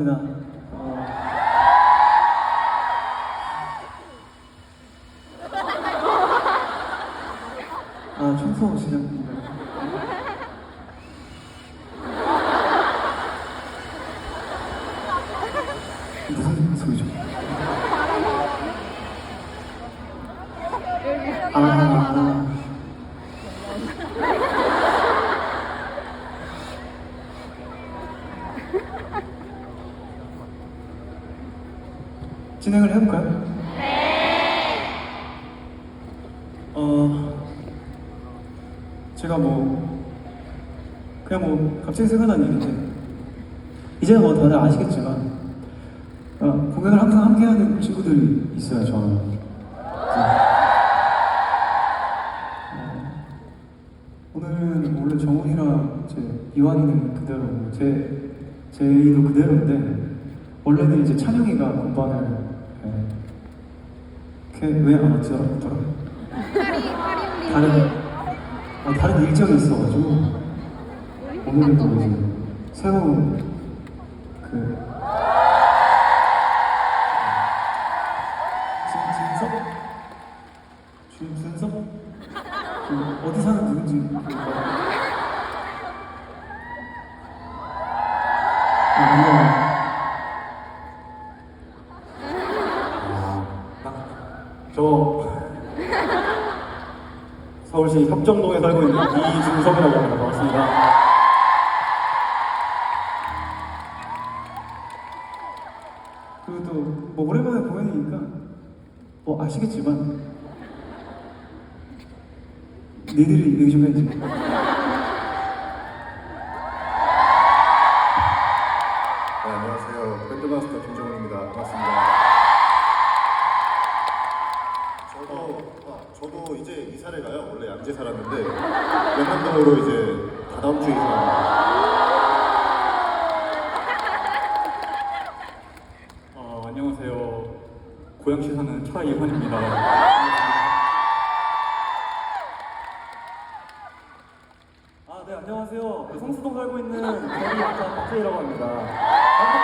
감사합니다. 어, 아, 청소 시작입니다. 무슨 소리죠? 아, 아, 진행을 해볼까요? 어, 제가 뭐, 그냥 뭐, 갑자기 생각난 일인데, 이제는 뭐 다들 아시겠지만, 어, 공연을 항상 함께하는 친구들이 있어요, 저는. 어, 이완이는 그대로, 제, 제이도 그대로인데, 원래는 이제 찬영이가 건반을, 왜안 왔지? 파리 올림픽. 다른 어, 다른 일정이 있어가지고 오늘은 또 이제 새로운 그 저 서울시 협정동에 살고 있는 이준석이라고 합니다. 반갑습니다. 그리고 또뭐 오랜만에 공연이니까 뭐 아시겠지만 니들이 얘기 좀 해야지 연남동으로 이제 다다음 주에. 어, 안녕하세요. 고양시 사는 차이환입니다. 아, 네, 안녕하세요. 그 성수동 살고 있는 저희 박재희라고 합니다.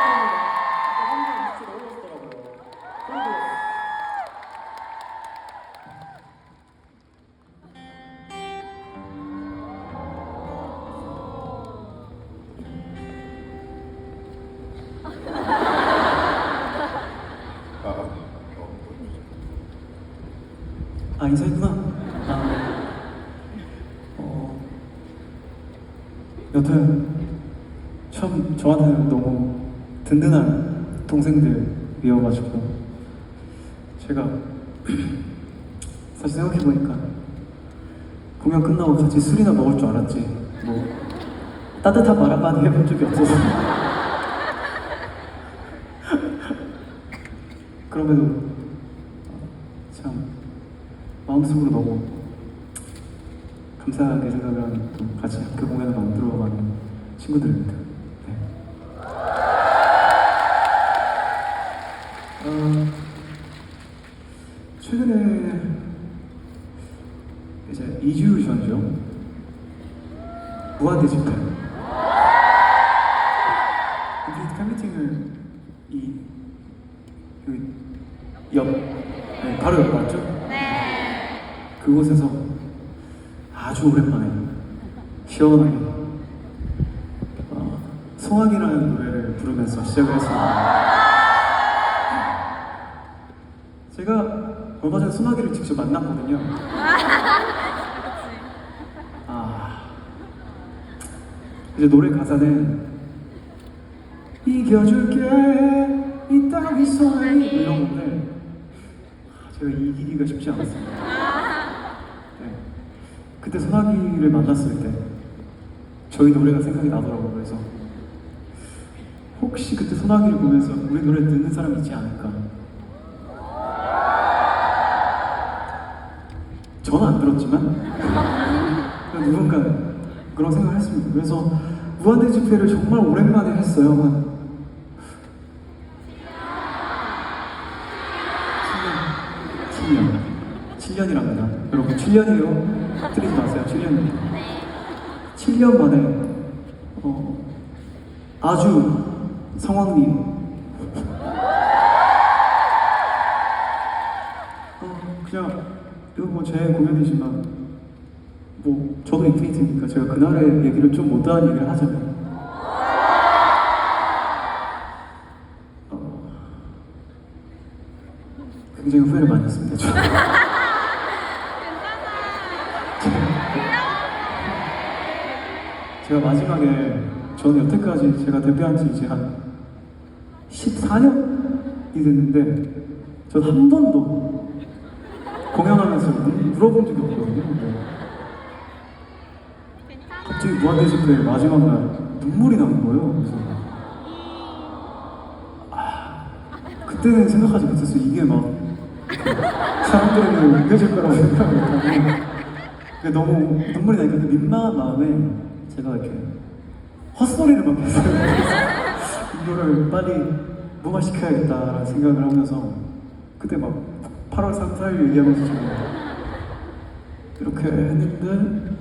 아 인사했구나 아, 어, 여튼 참 저한테는 너무 든든한 동생들이어가지고 제가 사실 생각해보니까 공연 끝나고 같이 술이나 먹을 줄 알았지. 뭐 따뜻한 말 한마디 해본 적이 없어서. 그럼에도 어, 참 마음속으로 너무 감사하게 생각을 또 같이 그 공연을 만들어가는 친구들입니다. 네. 어, 최근에 이제 2주 전이죠. 무한대 집회. 인피니트 팬미팅을 이 여기 옆, 네, 바로 옆 맞죠? 네. 그곳에서 아주 오랜만에 시원하게 어, 소원이라는 노래를 부르면서 시작을 했습니다. 제가 얼마 전에 소나기를 직접 만났거든요. 아, 이제 노래 가사는 이겨줄게 이 땅이 소리 이런 건데 제가 이기기가 쉽지 않았습니다. 네. 그때 소나기를 만났을 때 저희 노래가 생각이 나더라고요. 그래서 혹시 그때 소나기를 보면서 우리 노래 듣는 사람 있지 않을까? 저는 안 들었지만 누군가 그런 생각을 했습니다. 그래서 무한대 집회를 정말 오랜만에 했어요. 한 7년. 7년. 7년이랍니다. 여러분 7년이에요. 틀리지 마세요. 7년입니다. 7년 만에 어, 아주 성황리 어, 그냥 이거 뭐 제 공연이지만 뭐 저도 인피니트니까 제가 그날의 얘기를 좀 못다한 얘기를 하자면 어, 굉장히 후회를 많이 했습니다. 제가 마지막에 저는 여태까지 제가 데뷔한 지 이제 한 14년이 됐는데 전 한 번도 공연하면서 물- 물어본 적이 없거든요. 갑자기 무한대 집회 마지막 날 눈물이 나는 거예요. 그래서 아, 그때는 생각하지 못했어요. 이게 막 사람들에게 옮겨질 거라고 생각을 못하고 너무 눈물이 나니까 그 민망한 마음에 제가 이렇게 헛소리를 막 했어요. 이거를 빨리 무마시켜야겠다라는 생각을 하면서 그때 막 8월 3, 4일 얘기하면서 이렇게 했는데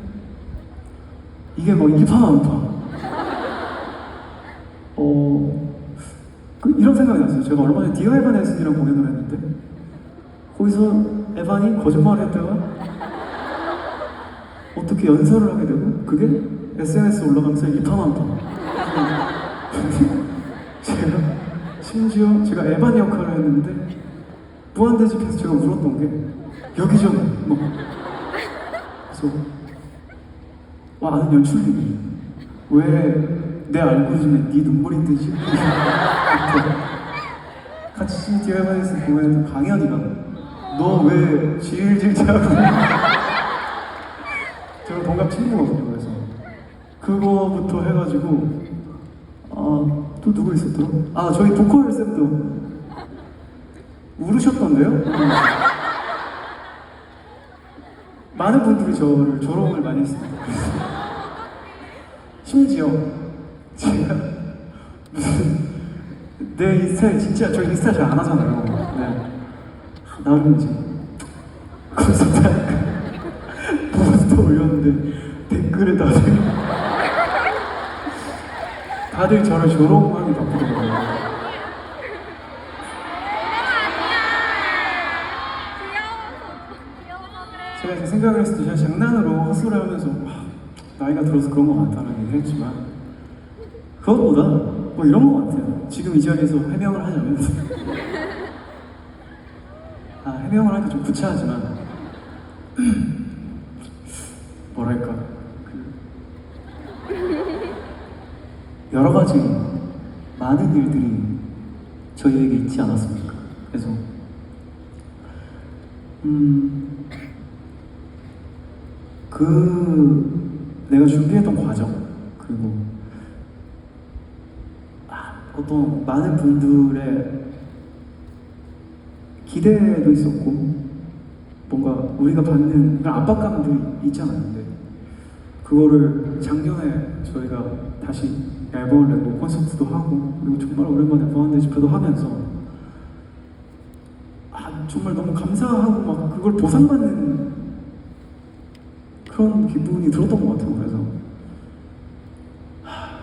이게 뭐 이파만파 어 그, 이런 생각이 났어요. 제가 얼마 전에 디어 에반 헬슨이랑 공연을 했는데 거기서 에반이 거짓말을 했다가 어떻게 연설을 하게 되고 그게 SNS에 올라가면서 이파만파 제가 심지어 제가 에반 역할을 했는데 무한대집에서 제가 울었던 게 여기저기 뭐. 그래서 와 아는 연출님이 왜내 알고리즘에 네 눈물이 뜨지? 같이 에반에서 공연했던 강현이가 너 왜 질질자고 저랑 동갑 친구거든요 그래서 그거부터 해가지고 아또 누구 있었더라? 아 저희 보컬 쌤도 울으셨던데요? 많은 분들이 저를 조롱을 많이 했습니다. 심지어 제가 내 인스타에 진짜 저 인스타 잘 안 하잖아요. 네. 나름 이제 콘서트 할까 포스터 올렸는데 댓글에 다들 다들 저를 조롱하기 바쁘더라고요. 제가 이제 생각을 했을 때 제가 장난으로 헛소리 하면서 와, 나이가 들어서 그런 것 같다는 얘기를 했지만 그것보다 뭐 이런 것 같아요. 지금 이 자리에서 해명을 하자면 아 해명을 하기 좀 구차하지만 뭐랄까 그 여러 가지 많은 일들이 저희에게 있지 않았습니까? 그래서 음, 그 내가 준비했던 과정 그리고 아, 어떤 많은 분들의 기대도 있었고 뭔가 우리가 받는 압박감도 있지 않았는데 그거를 작년에 저희가 다시 앨범을 내고 콘서트도 하고 그리고 정말 오랜만에 무한대 집회도 하면서 아 정말 너무 감사하고 막 그걸 보상받는 그런 기분이 들었던 것 같아요. 그래서 하,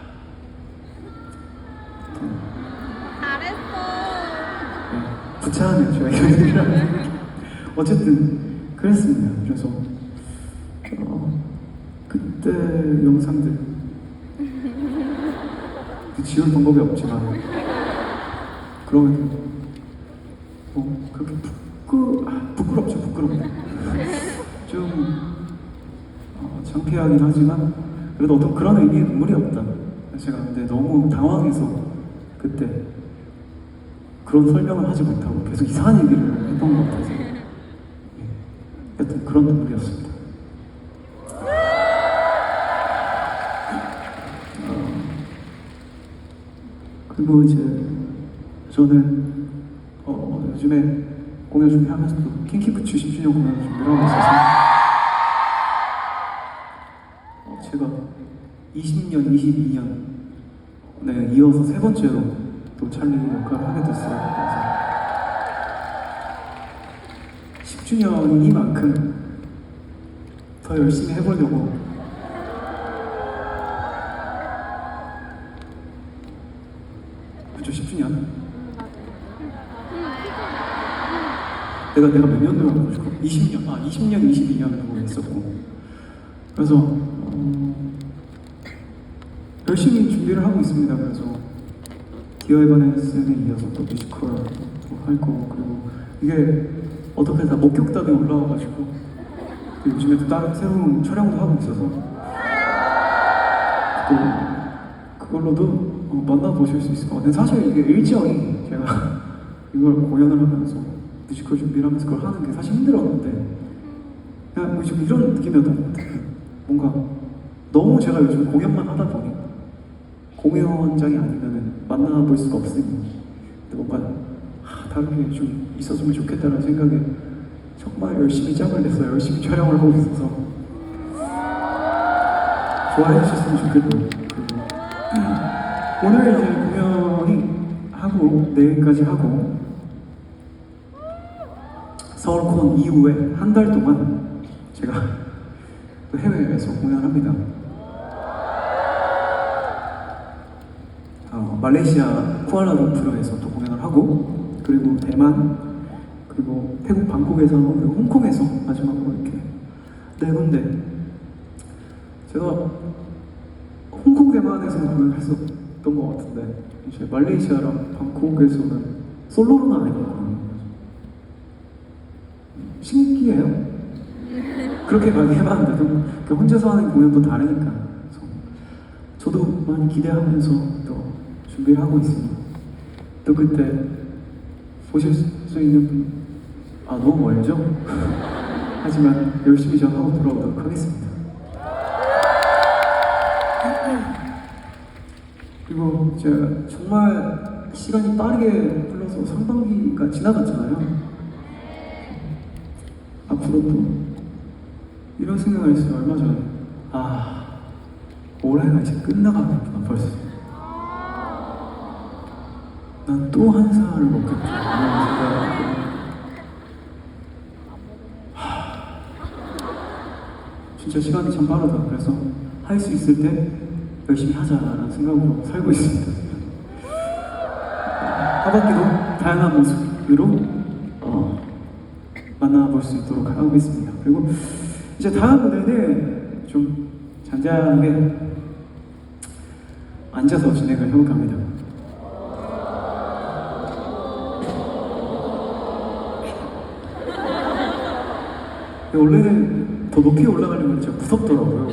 잘했어. 네, 하는 게. 어쨌든 그랬습니다. 그래서 어, 그때 영상들 지울 방법이 없지만 그러면 뭐 그렇게 부끄 아, 부끄럽죠 부끄럽네 좀 어, 창피하긴 하지만 그래도 어떤 그런 의미의 눈물이 없다. 제가 근데 너무 당황해서 그때 그런 설명을 하지 못하고 계속 이상한 얘기를 했던 것 같아서. 여튼 그런 눈물이었습니다. 어, 그리고 이제 저는 어, 요즘에 공연 준비하면서도 킹키부츠 10주년 공연 준비를 하고 있어서 어, 제가 20년, 22년 네 이어서 세 번째로 또 찰리 역할을 하게 됐어요. 그래서 10주년이니만큼 더 열심히 해보려고 그쵸 10주년 내가 내가 몇 년도로 하고 싶어? 20년. 아 20년 22년으로 했었고. 그래서 어, 열심히 준비를 하고 있습니다. 그래서 디어 에바네스에 이어서 또 뮤지컬도 할 거고 그리고 이게 어떻게 다 목격담이 올라와가지고 요즘에 또 다른 새로운 촬영도 하고 있어서 또 그걸로도 어, 만나보실 수 있을 것 같아요. 사실 이게 일정이 제가 이걸 공연을 하면서 뮤지컬 준비를 하면서 그걸 하는 게 사실 힘들었는데. 그냥 뭐 지금 이런 느낌이었던 것 같아요. 뭔가 너무 제가 요즘 공연만 하다 보니 공연장이 아니면은 만나볼 수가 없으니 근데 뭔가 아, 다른 게 좀 있었으면 좋겠다는 생각에 정말 열심히 짬을 냈어요. 열심히 촬영을 하고 있어서. 좋아해 주셨으면 좋겠고 오늘 이제 공연이 하고 내일까지 하고 서울콘 이후에 한 달 동안 제가 또 해외에서 공연을 합니다. 어, 말레이시아 쿠알라룸푸르에서 또 공연을 하고 그리고 대만 그리고 태국 방콕에서 그리고 홍콩에서 마지막으로 이렇게 네 군데 제가 홍콩 대만에서 공연을 했었던 것 같은데 이제 말레이시아랑 방콕에서는 솔로로는 아니거든요. 신기해요. 그렇게 많이 해봤는데도 그 혼자서 하는 공연도 다르니까 저도 많이 기대하면서 또 준비를 하고 있습니다. 또 그때 보실 수 있는 분, 아 너무 멀죠? 하지만 열심히 저 하고 돌아오도록 하겠습니다. 그리고 제가 정말 시간이 빠르게 흘러서 상반기가 지나갔잖아요. 앞으로도 이런 생각을 했어요 얼마 전에. 아 올해가 이제 끝나가는구나 벌써. 난 또 한 살을 먹겠구나 진짜 시간이 참 빠르다. 그래서 할 수 있을 때 열심히 하자라는 생각으로 살고 있습니다. 하반기도 다양한 모습으로 어, 만나볼 수 있도록 하겠습니다. 그리고 이제 다음 무대는 좀 잔잔하게 앉아서 진행을 해볼까 합니다. 원래는 더 높이 올라가려면 진짜 무섭더라고요.